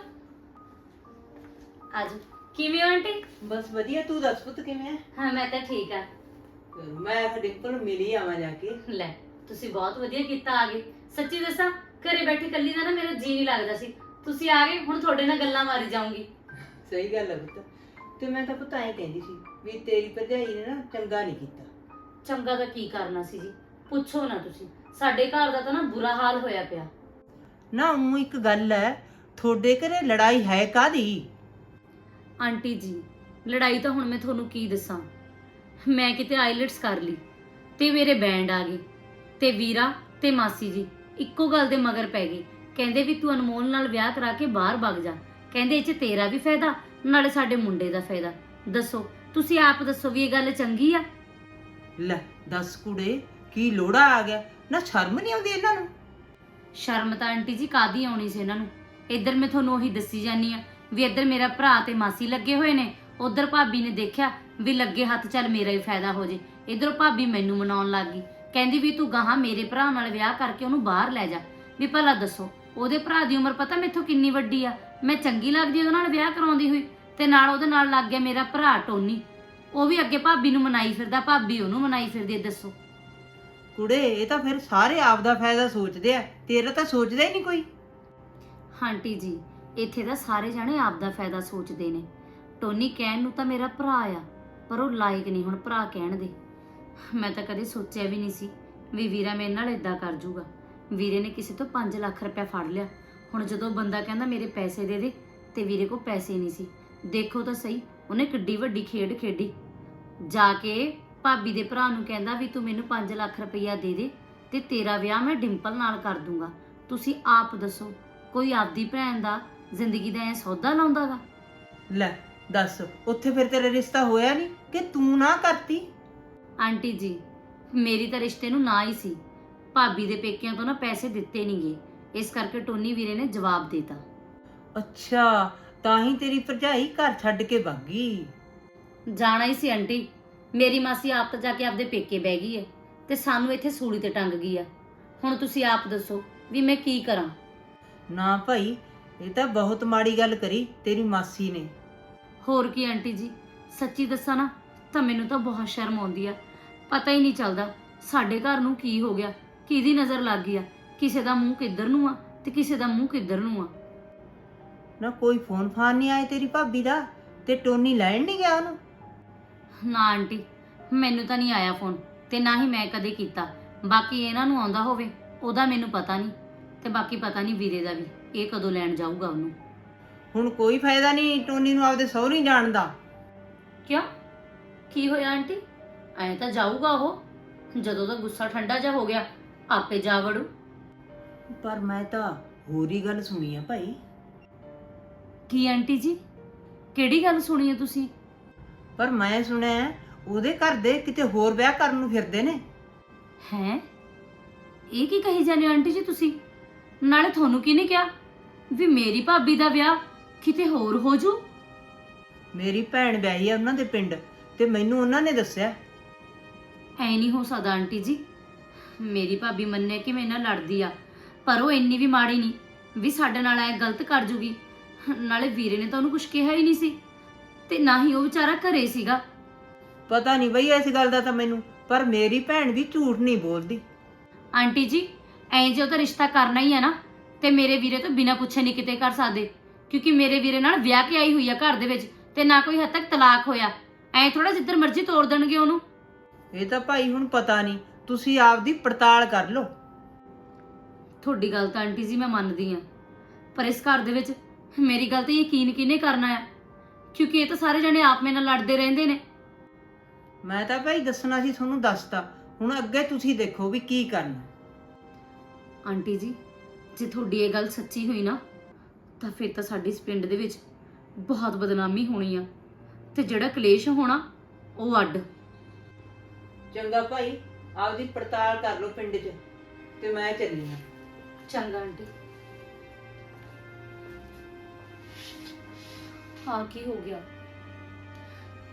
ਆ ਜਾਓ ਕਿਵੇਂ ਹੋ ਆਂਟੀ? ਬਸ ਵਧੀਆ ਤੂੰ ਦੱਸ ਪੁੱਤ ਕਿਵੇਂ ਹੈ ਹਾਂ ਮੈਂ ਤਾਂ ਠੀਕ ਆ। ਮੈਂ ਤਾਂ ਡਿੰਪਲ ਨੂੰ ਮਿਲ ਆਵਾਂ ਜਾ ਕੇ। ਲੈ ਤੁਸੀਂ ਬਹੁਤ ਵਧੀਆ ਕੀਤਾ ਆ ਗਏ। ਸੱਚੀ ਦੱਸਾਂ ਘਰੇ ਬੈਠੀ ਕੱਲੀ ਦਾ ਨਾ ਮੇਰਾ ਜੀ ਨਹੀਂ ਲੱਗਦਾ ਸੀ। ਤੁਸੀਂ ਆ ਗਏ ਹੁਣ ਤੁਹਾਡੇ ਨਾਲ ਗੱਲਾਂ ਮਾਰੀ ਜਾਊਂਗੀ। ਸਹੀ ਗੱਲ ਹੈ ਪੁੱਤ। ਤੇ ਮੈਂ ਤਾਂ ਪੁੱਤ ਐਂ ਕਹਿੰਦੀ ਸੀ ਵੀ ਤੇਰੀ ਭਰਜਾਈ ਨੇ ਨਾ ਚੰਗਾ ਨਹੀਂ ਕੀਤਾ। ਚੰਗਾ ਤਾਂ ਕੀ ਕਰਨਾ ਸੀ ਜੀ? ਪੁੱਛੋ ਨਾ ਤੁਸੀਂ। ਸਾਡੇ ਘਰ ਦਾ ਤਾਂ ਨਾ ਬੁਰਾ ਹਾਲ ਹੋਇਆ ਪਿਆ। ਨਾ ਉਹ ਇੱਕ ਗੱਲ ਹੈ ਤੁਹਾਡੇ ਘਰੇ ਲੜਾਈ ਹੈ ਕਾਦੀ ਆਂਟੀ ਜੀ ਲੜਾਈ ਤਾਂ ਹੁਣ ਮੈਂ ਤੁਹਾਨੂੰ ਕੀ ਦੱਸਾਂ। ਮੈਂ ਕਿਤੇ ਆਈਲਟਸ ਕਰ ਲਈ ਤੇ ਮੇਰੇ ਬੈਂਡ ਆ ਗਏ ਤੇ ਵੀਰਾ ਤੇ ਮਾਸੀ ਜੀ ਇੱਕੋ ਗੱਲ ਦੇ ਮਗਰ ਪੈ ਗਏ। ਕਹਿੰਦੇ ਵੀ ਤੂੰ ਅਨਮੋਲ ਨਾਲ ਵਿਆਹ ਕਰਾ ਕੇ ਬਾਹਰ ਵਗ ਜਾ। ਕਹਿੰਦੇ ਇਹ 'ਚ ਤੇਰਾ ਵੀ ਫਾਇਦਾ ਨਾਲੇ ਸਾਡੇ ਮੁੰਡੇ ਦਾ ਫਾਇਦਾ। ਦੱਸੋ ਤੁਸੀਂ ਆਪ ਦੱਸੋ ਵੀ ਇਹ ਗੱਲ ਚੰਗੀ ਆ? ਲੈ ਦੱਸ ਕੁੜੇ ਕੀ ਲੋੜਾ ਆ ਗਿਆ? ਨਾ ਸ਼ਰਮ ਨਹੀਂ ਆਉਂਦੀ ਇਹਨਾਂ ਨੂੰ? ਸ਼ਰਮ ਤਾਂ ਆਂਟੀ ਜੀ ਕਾਦੀ ਆਉਣੀ ਸੀ ਇਹਨਾਂ ਨੂੰ? ਇੱਧਰ ਮੈਂ ਤੁਹਾਨੂੰ ਉਹੀ ਦੱਸੀ ਜਾਨੀ ਆ ਵੀ ਇੱਧਰ ਮੇਰਾ ਭਰਾ ਤੇ ਮਾਸੀ ਲੱਗੇ ਹੋਏ ਨੇ, ਉਧਰ ਭਾਬੀ ਨੇ ਦੇਖਿਆ ਵੀ ਲੱਗੇ ਹੱਥ ਚੱਲ ਮੇਰਾ ਹੀ ਫਾਇਦਾ ਹੋ ਜੇ। ਇਧਰੋਂ ਭਾਬੀ ਮੈਨੂੰ ਮਨਾਉਣ ਲੱਗ ਗਈ। ਕਹਿੰਦੀ ਵੀ ਤੂੰ ਗਾਹਾਂ ਮੇਰੇ ਭਰਾ ਨਾਲ ਵਿਆਹ ਕਰਕੇ ਉਹਨੂੰ ਬਾਹਰ ਲੈ ਜਾ। ਵੀ ਭਲਾ ਦੱਸੋ, ਉਹਦੇ ਭਰਾ ਦੀ ਉਮਰ ਪਤਾ ਮੈਥੋਂ ਕਿੰਨੀ ਵੱਡੀ ਆ? ਮੈਂ ਚੰਗੀ ਲੱਗਦੀ ਉਹਦੇ ਨਾਲ ਵਿਆਹ ਕਰਾਉਂਦੀ ਹੋਈ ਤੇ ਨਾਲ ਉਹਦੇ ਨਾਲ ਲੱਗ ਗਿਆ ਮੇਰਾ ਭਰਾ ਟੋਨੀ। ਉਹ ਵੀ ਅੱਗੇ ਭਾਬੀ ਨੂੰ ਮਨਾਈ ਫਿਰਦਾ, ਭਾਬੀ ਉਹਨੂੰ ਮਨਾਈ ਫਿਰਦੀ ਦੱਸੋ। ਕੁੜੇ, ਇਹ ਤਾਂ ਫਿਰ ਸਾਰੇ ਆਪ ਦਾ ਫਾਇਦਾ ਸੋਚਦੇ ਆ। ਤੇਰਾ ਤਾਂ ਸੋਚਦਾ ਹੀ ਨਹੀਂ ਕੋਈ। ਆਂਟੀ ਜੀ, ਇੱਥੇ ਤਾਂ ਸਾਰੇ ਜਾਣੇ ਆਪ ਦਾ ਫਾਇਦਾ ਸੋਚਦੇ ਨੇ। ਟੋਨੀ ਕਹਿਣ ਨੂੰ ਤਾਂ ਮੇਰਾ ਭਰਾ ਆ, ਪਰ ਉਹ ਲਾਇਕ ਨਹੀਂ ਹੁਣ ਭਰਾ ਕਹਿਣ ਦੇ। ਮੈਂ ਤਾਂ ਕਦੇ ਸੋਚਿਆ ਵੀ ਨਹੀਂ ਸੀ ਵੀ ਵੀਰਾ ਮੇਰੇ ਨਾਲ ਇਦਾਂ ਕਰ ਜੂਗਾ। ਵੀਰੇ ਨੇ ਕਿਸੇ ਤੋਂ 5 ਲੱਖ ਰੁਪਇਆ ਫੜ ਲਿਆ। ਹੁਣ ਜਦੋਂ ਬੰਦਾ ਕਹਿੰਦਾ ਮੇਰੇ ਪੈਸੇ ਦੇ ਦੇ, ਤੇ ਵੀਰੇ ਕੋਲ ਪੈਸੇ ਨਹੀਂ ਸੀ। ਦੇਖੋ ਤਾਂ ਸਹੀ, ਉਹਨੇ ਕਿੱਡੀ ਵੱਡੀ ਖੇਡ ਖੇਡੀ। ਜਾ ਕੇ ਭਾਬੀ ਦੇ ਭਰਾ ਨੂੰ ਕਹਿੰਦਾ ਵੀ ਤੂੰ ਮੈਨੂੰ 5 ਲੱਖ ਰੁਪਇਆ ਦੇ ਦੇ ਤੇ ਤੇਰਾ ਵਿਆਹ ਮੈਂ ਡਿੰਪਲ ਨਾਲ ਕਰ ਦੂੰਗਾ। ਤੁਸੀਂ ਆਪ ਦੱਸੋ ਕੋਈ ਆਪਦੀ ਭੈਣ ਦਾ ਜ਼ਿੰਦਗੀ ਦਾ ਐ ਸੌਦਾ ਲਾਉਂਦਾਗਾ? ਲੈ ਦੱਸ ਉੱਥੇ ਫਿਰ ਤੇਰਾ ਰਿਸ਼ਤਾ ਹੋਇਆ ਨਹੀਂ ਕਿ ਤੂੰ ਨਾ ਕਰਤੀ? ਆਂਟੀ ਜੀ ਮੇਰੀ ਤਾਂ ਰਿਸ਼ਤੇ ਨੂੰ ਨਾ ਹੀ ਸੀ। ਭਾਬੀ ਦੇ ਪੇਕਿਆਂ ਤੋਂ ਨਾ ਪੈਸੇ ਦਿੱਤੇ ਨਹੀਂਗੇ। ਇਸ ਕਰਕੇ ਟੋਨੀ ਵੀਰੇ ਨੇ ਜਵਾਬ ਦਿੱਤਾ। ਅੱਛਾ ਤਾਂ ਹੀ ਤੇਰੀ ਭਰਜਾਈ ਘਰ ਛੱਡ ਕੇ ਭੱਗੀ ਜਾਣਾ ਹੀ ਸੀ ਆਂਟੀ। ਮੇਰੀ ਮਾਸੀ ਆਪ ਤਾਂ ਜਾ ਕੇ ਆਪਦੇ ਪੇਕੇ ਬਹਿ ਗਈ ਹੈ ਤੇ ਸਾਨੂੰ ਇੱਥੇ ਸੂਲੀ ਤੇ ਟੰਗ ਗਈ ਆ। ਹੁਣ ਤੁਸੀਂ ਆਪ ਦੱਸੋ ਵੀ ਮੈਂ ਕੀ ਕਰਾਂ? ਨਾ ਭਾਈ ਇਹ ਤਾਂ ਬਹੁਤ ਮਾੜੀ ਗੱਲ ਕਰੀ ਤੇਰੀ ਮਾਸੀ ਨੇ। ਹੋਰ ਕੀ ਆਂਟੀ ਜੀ ਸੱਚੀ ਦੱਸਾਂ ਨਾ ਤਾਂ ਮੈਨੂੰ ਤਾਂ ਬਹੁਤ ਸ਼ਰਮ ਆਉਂਦੀ ਆ। ਪਤਾ ਹੀ ਨਹੀਂ ਚੱਲਦਾ ਸਾਡੇ ਘਰ ਨੂੰ ਕੀ ਹੋ ਗਿਆ ਕਿਹਦੀ ਨਜ਼ਰ ਲੱਗ ਗਈ ਆ। ਕਿਸੇ ਦਾ ਮੂੰਹ ਕਿੱਧਰ ਨੂੰ ਆ ਤੇ ਕਿਸੇ ਦਾ ਮੂੰਹ ਕਿੱਧਰ ਨੂੰ ਆ। ਨਾ ਕੋਈ ਫੋਨ ਫਾਨ ਨਹੀਂ ਆਇਆ ਤੇਰੀ ਭਾਬੀ ਦਾ ਤੇ ਟੋਨੀ ਲੈਣ ਨਹੀਂ ਗਿਆ ਉਹਨੂੰ? ਨਾ ਆਂਟੀ ਮੈਨੂੰ ਤਾਂ ਨਹੀਂ ਆਇਆ ਫੋਨ ਤੇ ਨਾ ਹੀ ਮੈਂ ਕਦੇ ਕੀਤਾ। ਬਾਕੀ ਇਹਨਾਂ ਨੂੰ ਆਉਂਦਾ ਹੋਵੇ ਉਹਦਾ ਮੈਨੂੰ ਪਤਾ ਨਹੀਂ ਤੇ ਬਾਕੀ ਪਤਾ ਨਹੀਂ ਵੀਰੇ ਦਾ ਵੀ ਇਹ ਕਦੋਂ ਲੈਣ ਜਾਊਗਾ ਉਹਨੂੰ। ਹੁਣ ਕੋਈ ਫਾਇਦਾ ਨਹੀਂ ਟੋਨੀ ਨੂੰ ਆਪਦੇ ਸਹੁਰੇ ਜਾਣ ਦਾ। ਕਿਉਂ? ਕੀ ਹੋਇਆ ਆਂਟੀ? ਐਂ ਤਾਂ ਜਾਊਗਾ ਉਹ। ਜਦੋਂ ਦਾ ਗੁੱਸਾ ਠੰਡਾ ਜਾ ਹੋ ਗਿਆ ਆਪੇ ਜਾ ਵੜੂ। ਪਰ ਮੈਂ ਤਾਂ ਹੋਰ ਹੀ ਗੱਲ ਸੁਣੀ ਆ ਭਾਈ। ਕੀ ਆਂਟੀ ਜੀ? ਕਿਹੜੀ ਗੱਲ ਸੁਣੀ ਹੈ ਤੁਸੀਂ? ਪਰ ਮੈਂ ਸੁਣਿਆ ਉਹਦੇ ਘਰ ਦੇ ਕਿਤੇ ਹੋਰ ਵਿਆਹ ਕਰਨ ਨੂੰ ਫਿਰਦੇ ਨੇ। ਹੈ? ਇਹ ਕੀ ਕਹੀ ਜਾਂਦੇ ਹੋ ਆਂਟੀ ਜੀ ਤੁਸੀਂ? ਨਾਲੇ ਤੁਹਾਨੂੰ ਕਿਹਨੇ ਕਿਹਾ ਵੀ ਮੇਰੀ ਭਾਬੀ ਦਾ ਵਿਆਹ ਕਿਤੇ ਹੋਰ ਹੋ ਜੂ? ਮੇਰੀ ਭੈਣ ਵਿਆਹੀ ਆ ਉਹਨਾਂ ਦੇ ਪਿੰਡ ਤੇ ਮੈਨੂੰ ਉਹਨਾਂ ਨੇ ਦੱਸਿਆ। ਐ ਨਹੀਂ ਹੋ ਸਕਦਾ ਆਂਟੀ ਜੀ। ਮੇਰੀ ਭਾਬੀ ਮੰਨੇ ਕਿ ਮੇਰੇ ਨਾਲ ਲੜਦੀ ਆ ਪਰ ਉਹ ਇੰਨੀ ਵੀ ਮਾੜੀ ਨਹੀਂ ਵੀ ਸਾਡੇ ਨਾਲ ਐ ਗਲਤ ਕਰ ਜੂਗੀ। ਨਾਲੇ ਵੀਰੇ ਨੇ ਤਾਂ ਉਹਨੂੰ ਕੁਝ ਕਿਹਾ ਹੀ ਨਹੀਂ ਸੀ। ਤੇ ਨਾ ਹੀ ਉਹ ਵਿਚਾਰਾ ਘਰੇ ਸੀਗਾ। ਪਤਾ ਨਹੀਂ ਬਈ ਇਸ ਗੱਲ ਦਾ ਤਾਂ ਮੈਨੂੰ ਪਰ ਮੇਰੀ ਭੈਣ ਵੀ ਝੂਠ ਨਹੀਂ ਬੋਲਦੀ। ਆਂਟੀ ਜੀ ਐਂ ਜੇ ਉਹ ਤਾਂ ਰਿਸ਼ਤਾ ਕਰਨਾ ਹੀ ਹੈ ਨਾ ਤੇ ਮੇਰੇ ਵੀਰੇ ਤੋਂ ਬਿਨਾਂ ਪੁੱਛੇ ਨਹੀਂ ਕਿਤੇ ਕਰ ਸਕਦੇ। ਕਿਉਂਕਿ ਮੇਰੇ ਵੀਰੇ ਨਾਲ ਵਿਆਹ ਕੇ ਆਈ ਹੋਈ ਆ ਘਰ ਦੇ ਵਿੱਚ ਤੇ ਨਾ ਕੋਈ ਹੱਦ ਤੱਕ ਤਲਾਕ ਹੋਇਆ। ਐਂ ਥੋੜਾ ਜਿੱਧਰ ਮਰਜ਼ੀ ਤੋੜ ਦੇਣਗੇ ਉਹਨੂੰ। ਇਹ ਤਾਂ ਭਾਈ ਹੁਣ ਪਤਾ ਨਹੀਂ ਤੁਸੀਂ ਆਪਦੀ ਪੜਤਾਲ ਕਰ ਲਓ। ਤੁਹਾਡੀ ਗੱਲ ਤਾਂ ਆਂਟੀ ਜੀ ਮੈਂ ਮੰਨਦੀ ਆ ਪਰ ਇਸ ਘਰ ਦੇ ਵਿੱਚ ਮੇਰੀ ਗੱਲ ਤੇ ਯਕੀਨ ਕਿਹਨੇ ਕਰਨਾ ਆ? ਕਿਉਂਕਿ ਇਹ ਤਾਂ ਸਾਰੇ ਜਣੇ ਆਪ ਮੇਰੇ ਨਾਲ ਲੜਦੇ ਰਹਿੰਦੇ ਨੇ। ਮੈਂ ਤਾਂ ਭਾਈ ਦੱਸਣਾ ਸੀ ਤੁਹਾਨੂੰ ਦੱਸਤਾ। ਹੁਣ ਅੱਗੇ ਤੁਸੀਂ ਦੇਖੋ ਵੀ ਕੀ ਕਰਨਾ। ਆਂਟੀ ਜੀ ਜੇ ਤੁਹਾਡੀ ਇਹ ਗੱਲ ਸੱਚੀ ਹੋਈ ਨਾ ਤਾਂ ਫਿਰ ਤਾਂ ਸਾਡੀ ਇਸ ਪਿੰਡ ਦੇ ਵਿੱਚ ਬਹੁਤ ਬਦਨਾਮੀ ਹੋਣੀ ਆ। ਤੇ ਜਿਹੜਾ ਕਲੇਸ਼ ਹੋਣਾ ਉਹ ਅੱਡ। ਚੰਗਾ ਭਾਈ ਆਪਦੀ ਪੜਤਾਲ ਕਰ ਲਓ ਪਿੰਡ 'ਚ ਤੇ ਮੈਂ ਚੱਲੀ ਹਾਂ ਚੰਗਾ ਆਂਟੀ। ਹਾਂ, ਕੀ ਹੋ ਗਿਆ?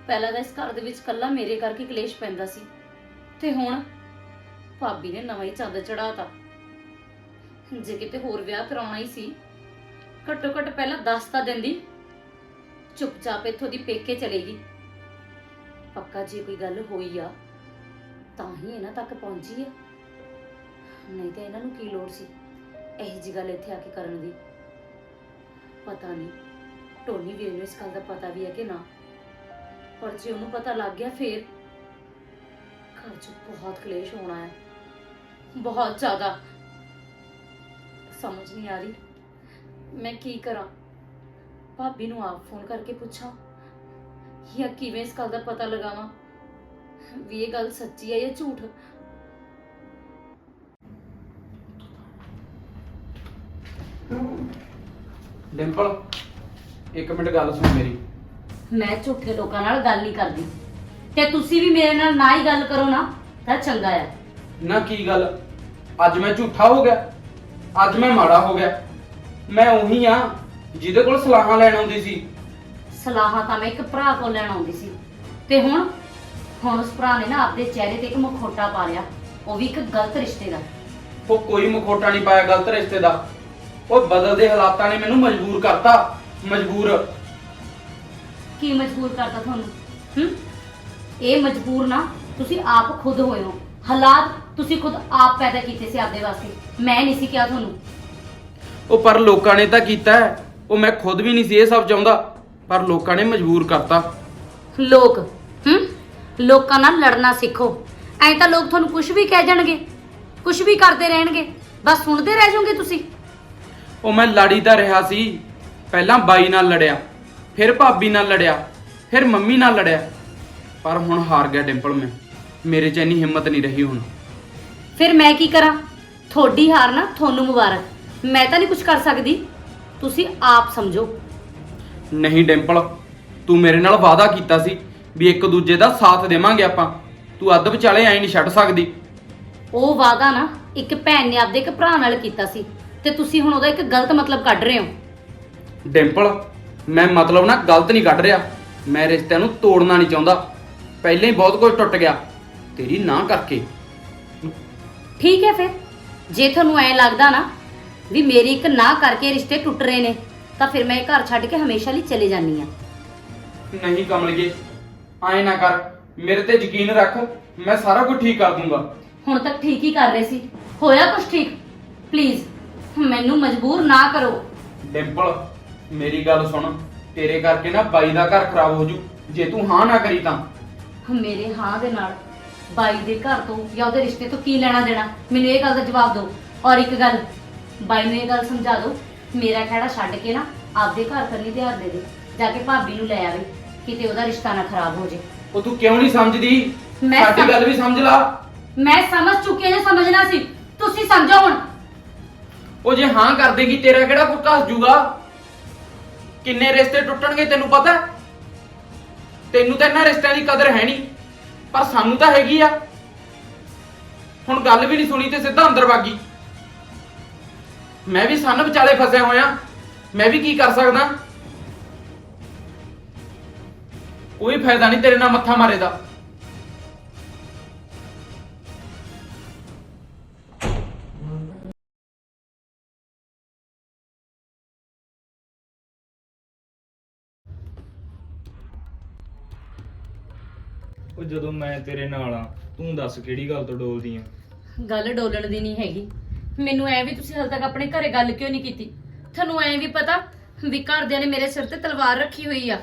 ਪਹਿਲਾਂ ਤਾਂ ਇਸ ਘਰ ਦੇ ਵਿੱਚ ਕੱਲਾ ਮੇਰੇ ਕਰਕੇ ਕਲੇਸ਼ ਪੈਂਦਾ ਸੀ। ਤੇ ਹੁਣ ਭਾਬੀ ਨੇ ਨਵਾਂ ਹੀ ਚੰਦ ਚੜਾਤਾ ਜੇ ਕਿਤੇ ਹੋਰ ਵਿਆਹ ਕਰਾਉਣਾ ਹੀ ਸੀ, ਘੱਟੋ ਘੱਟ ਪਹਿਲਾਂ ਦੱਸ ਤਾਂ ਦਿੰਦੀ, ਚੁੱਪਚਾਪ ਇੱਥੋਂ ਦੀ ਪੇਕੇ ਚਲੇਗੀ। ਪੱਕਾ ਜੇ ਕੋਈ ਗੱਲ ਹੋਈ ਆ, ਤਾਂ ਹੀ ਇਹਨਾਂ ਤੱਕ ਪਹੁੰਚੀ ਆ। ਨਹੀਂ ਤਾਂ ਇਹਨਾਂ ਨੂੰ ਕੀ ਲੋੜ ਸੀ, ਇਹ ਜੀ ਗੱਲ ਇੱਥੇ ਆ ਕੇ ਕਰਨ ਦੀ। ਪਤਾ ਨਹੀਂ ਟੋਨੀ ਵੀਰ ਨੂੰ ਇਸ ਗੱਲ ਦਾ ਪਤਾ ਵੀ ਹੈ ਕਿ ਨਾ। ਪਰ ਜੇ ਉਹਨੂੰ ਪਤਾ ਲੱਗ ਗਿਆ, ਫੇਰ ਘਰ 'ਚ ਬਹੁਤ ਕਲੇਸ਼ ਹੋਣਾ ਹੈ। ਬਹੁਤ ਜ਼ਿਆਦਾ। ਸਮਝ ਨਹੀਂ ਆ ਰਹੀ। ਮੈਂ ਕੀ ਕਰਾਂ? ਭਾਬੀ ਨੂੰ ਆਪ ਫੋਨ ਕਰਕੇ ਪੁੱਛਾਂ, ਜਾਂ ਕਿਵੇਂ ਇਸ ਗੱਲ ਦਾ ਪਤਾ ਲਗਾਵਾਂ? ਵੀ ਇਹ ਗੱਲ ਸੱਚੀ ਹੈ ਜਾਂ ਝੂਠ? ਡਿੰਪਲ? ਇੱਕ ਮਿੰਟ ਗੱਲ ਸੁਣ ਮੇਰੀ। ਮੈਂ ਝੂਠੇ ਲੋਕਾਂ ਨਾਲ ਗੱਲ ਨਹੀਂ ਕਰਦੀ। ਤੇ ਤੁਸੀਂ ਵੀ ਮੇਰੇ ਨਾਲ ਨਾ ਹੀ ਗੱਲ ਕਰੋ ਨਾ ਤਾਂ ਚੰਗਾ ਆ ਨਾ ਕੀ ਗੱਲ? ਅੱਜ ਮੈਂ ਝੂਠਾ ਹੋ ਗਿਆ? ਅੱਜ ਮੈਂ ਮਾੜਾ ਹੋ ਗਿਆ? ਮੈਂ ਉਹੀ ਆ ਜਿਹਦੇ ਕੋਲ ਸਲਾਹਾਂ ਲੈਣ ਆਉਂਦੀ ਸੀ। ਸਲਾਹਾਂ ਤਾਂ ਮੈਂ ਇੱਕ ਭਰਾ ਕੋਲ ਲੈਣ ਆਉਂਦੀ ਸੀ। ਤੇ ਹੁਣ? ਹੁਣ ਉਸ ਭਰਾ ਨੇ ਨਾ ਆਪਦੇ ਚਿਹਰੇ ਤੇ ਇੱਕ ਮਖੋਟਾ ਪਾ ਲਿਆ। ਉਹ ਵੀ ਇੱਕ ਗਲਤ ਰਿਸ਼ਤੇ ਦਾ ਉਹ ਕੋਈ ਮਖੋਟਾ ਨਹੀਂ ਪਾਇਆ ਗਲਤ ਰਿਸ਼ਤੇ ਦਾ। ਉਹ ਬਦਲਦੇ ਹਾਲਾਤਾਂ ਨੇ ਮੈਨੂੰ ਮਜਬੂਰ ਕਰਤਾ। ਮਜਬੂਰ। ਕੀ ਮਜਬੂਰ ਕਰਤਾ ਤੁਹਾਨੂੰ? ਹੂੰ? ਇਹ ਮਜਬੂਰ ਨਾ ਤੁਸੀਂ ਆਪ ਖੁਦ ਹੋਏ ਹੋ। ਹਾਲਾਤ ਤੁਸੀਂ ਖੁਦ ਆਪ ਪੈਦਾ ਕੀਤੇ ਸੀ ਆਪਦੇ ਵਾਸਤੇ। ਮੈਂ ਨਹੀਂ ਸੀ ਕਿਹਾ ਤੁਹਾਨੂੰ। ਉਹ ਪਰ ਲੋਕਾਂ ਨੇ ਤਾਂ ਕੀਤਾ ਹੈ। ਉਹ ਮੈਂ ਖੁਦ ਵੀ ਨਹੀਂ ਸੀ ਇਹ ਸਭ ਚਾਹੁੰਦਾ। ਪਰ ਲੋਕਾਂ ਨੇ ਮਜਬੂਰ ਕਰਤਾ। ਲੋਕ ਹੂੰ? ਲੋਕਾਂ ਨਾਲ ਲੜਨਾ ਸਿੱਖੋ। ਐਂ ਤਾਂ ਲੋਕ ਤੁਹਾਨੂੰ ਕੁਝ ਵੀ ਕਹਿ ਜਾਣਗੇ। ਕੁਝ ਵੀ ਕਰਦੇ ਰਹਿਣਗੇ। ਬਸ ਸੁਣਦੇ ਰਹਿ ਜਾਓਗੇ ਤੁਸੀਂ। ਉਹ ਮੈਂ ਲੜੀ ਤਾਂ ਰਿਹਾ ਸੀ। ਪਹਿਲਾਂ ਬਾਈ ਨਾਲ ਲੜਿਆ ਫਿਰ ਭਾਬੀ ਨਾਲ ਲੜਿਆ ਫਿਰ ਮੰਮੀ ਨਾਲ ਲੜਿਆ। ਪਰ ਹੁਣ ਹਾਰ ਗਿਆ ਡਿੰਪਲ ਮੈਂ। ਮੇਰੇ 'ਚ ਇੰਨੀ ਹਿੰਮਤ ਨਹੀਂ ਰਹੀ ਹੁਣ। ਫਿਰ ਮੈਂ ਕੀ ਕਰਾਂ? ਤੁਹਾਡੀ ਹਾਰ ਨਾ ਤੁਹਾਨੂੰ ਮੁਬਾਰਕ। ਮੈਂ ਤਾਂ ਨਹੀਂ ਕੁਝ ਕਰ ਸਕਦੀ। ਤੁਸੀਂ ਆਪ ਸਮਝੋ। ਨਹੀਂ ਡਿੰਪਲ ਤੂੰ ਮੇਰੇ ਨਾਲ ਵਾਅਦਾ ਕੀਤਾ ਸੀ ਵੀ ਇੱਕ ਦੂਜੇ ਦਾ ਸਾਥ ਦੇਵਾਂਗੇ ਆਪਾਂ। ਤੂੰ ਅੱਧ ਵਿਚਾਲੇ ਐਂ ਨਹੀਂ ਛੱਡ ਸਕਦੀ। ਉਹ ਵਾਦਾ ਨਾ ਇੱਕ ਭੈਣ ਨੇ ਆਪਦੇ ਇੱਕ ਭਰਾ ਨਾਲ ਕੀਤਾ ਸੀ ਤੇ ਤੁਸੀਂ ਹੁਣ ਉਹਦਾ ਇੱਕ ਗਲਤ ਮਤਲਬ ਕੱਢ ਰਹੇ ਹੋ। ਡਿੰਪਲ ਮੈਂ ਮਤਲਬ ਨਾ ਗਲਤ ਨਹੀਂ ਕੱਢ ਰਿਹਾ। ਮੈਂ ਰਿਸ਼ਤਿਆਂ ਨੂੰ ਤੋੜਨਾ ਨਹੀਂ ਚਾਹੁੰਦਾ। ਪਹਿਲਾਂ ਹੀ ਬਹੁਤ ਕੁਝ ਟੁੱਟ ਗਿਆ। ਤੇਰੀ ਨਾ ਕਰਕੇ। ਠੀਕ ਹੈ ਫਿਰ। ਜੇ ਤੁਹਾਨੂੰ ਐ ਲੱਗਦਾ ਨਾ ਵੀ ਮੇਰੀ ਇੱਕ ਨਾ ਕਰਕੇ ਰਿਸ਼ਤੇ ਟੁੱਟ ਰਹੇ ਨੇ ਤਾਂ ਫਿਰ ਮੈਂ ਇਹ ਘਰ ਛੱਡ ਕੇ ਹਮੇਸ਼ਾ ਲਈ ਚਲੇ ਜਾਨੀ ਆ ਨਹੀਂ ਕਮਲਗੇ ਐਂ ਨਾ ਕਰ। ਮੇਰੇ ਤੇ ਯਕੀਨ ਰੱਖ ਮੈਂ ਸਾਰਾ ਕੁਝ ਠੀਕ ਕਰ ਦੂੰਗਾ। ਹੁਣ ਤੱਕ ਠੀਕ ਹੀ ਕਰ ਰਹੇ ਸੀ। ਹੋਇਆ ਕੁਝ ਠੀਕ? ਪਲੀਜ਼ ਮੈਨੂੰ ਮਜਬੂਰ ਨਾ ਕਰੋ। ਡਿੰਪਲ ਮੇਰੀ ਗੱਲ ਸੁਣ ਤੇਰੇ ਕਰਕੇ ਨਾ ਬਾਈ ਦਾ ਘਰ ਖਰਾਬ ਹੋ ਜੂ। ਜੇ ਤੂੰ ਹਾਂ ਨਾ ਕਰੀ ਤਾਂ। ਮੇਰੇ ਹਾਂ ਦੇ ਨਾਲ। ਬਾਈ ਦੇ ਘਰ ਤੋਂ ਜਾਂ ਉਹਦੇ ਰਿਸ਼ਤੇ ਤੋਂ ਕੀ ਲੈਣਾ ਦੇਣਾ? ਮੈਨੂੰ ਇਹ ਗੱਲ ਦਾ ਜਵਾਬ ਦਿਓ। ਔਰ ਇੱਕ ਗੱਲ ਬਾਈ ਨੂੰ ਇਹ ਗੱਲ ਸਮਝਾ ਦਿਓ। ਮੇਰਾ ਖਹਿੜਾ ਛੱਡ ਕੇ ਨਾ ਆਪਦੇ ਘਰ ਕਰਨੀ ਤਿਆਰ ਦੇ ਦੇ ਜਾ ਕੇ ਭਾਬੀ ਨੂੰ ਲੈ ਆਵੇ ਕਿਤੇ ਉਹਦਾ ਰਿਸ਼ਤਾ ਨਾ ਖਰਾਬ ਹੋ ਜੇ। ਉਹ ਤੂੰ ਕਿਉਂ ਨਹੀਂ ਸਮਝਦੀ? ਮੈਂ ਸਾਡੀ ਸਮ- ਗੱਲ ਵੀ ਸਮਝ ਲਾ। ਮੈਂ ਸਮਝ ਚੁੱਕੀ ਹਾਂ ਜੇ ਸਮਝਣਾ ਸੀ? ਤੁਸੀਂ ਸਮਝੋ ਹੁਣ। ਉਹ ਜੇ ਹਾਂ ਕਰ ਦੇਗੀ ਤੇਰਾ ਕਿਹੜਾ ਕੋਈ ਘਸ ਜੂਗਾ? ਕਿੰਨੇ ਰਿਸ਼ਤੇ ਟੁੱਟਣਗੇ ਤੈਨੂੰ ਪਤਾ? ਹੈ? ਤੈਨੂੰ ਤਾਂ ਇਹਨਾਂ ਰਿਸ਼ਤਿਆਂ ਦੀ ਕਦਰ ਹੈ ਨਹੀਂ, ਪਰ ਸਾਨੂੰ ਤਾਂ ਹੈਗੀ ਆ। ਹੁਣ ਗੱਲ ਵੀ ਨਹੀਂ ਸੁਣੀ ਤੇ ਸਿੱਧਾ ਅੰਦਰ ਵਾਗੀ ਮੈਂ ਵੀ ਸੰਨ ਵਿਚਾਲੇ ਫਸਿਆ ਹੋਇਆ, ਮੈਂ ਵੀ ਕੀ ਕਰ ਸਕਦਾ? ਕੋਈ ਫਾਇਦਾ ਨਹੀਂ ਤੇਰੇ ਨਾਲ ਮੱਥਾ ਮਾਰੇ ਦਾ। ਜਦੋਂ ਮੈਂ ਤੇਰੇ ਨਾਲ ਆ ਤੂੰ ਦੱਸ ਕਿਹੜੀ ਗੱਲ ਤੋਂ ਡੋਲਦੀ ਆ? ਗੱਲ ਡੋਲਣ ਦੀ ਨਹੀਂ ਹੈਗੀ। ਮੈਨੂੰ ਐ ਵੀ ਤੁਸੀਂ ਹਾਲ ਤੱਕ ਆਪਣੇ ਘਰੇ ਗੱਲ ਕਿਉਂ ਨਹੀਂ ਕੀਤੀ? ਤੁਹਾਨੂੰ ਐ ਵੀ ਪਤਾ ਵੀ ਘਰਦਿਆਂ ਨੇ ਮੇਰੇ ਸਿਰ ਤੇ ਤਲਵਾਰ ਰੱਖੀ ਹੋਈ ਆ।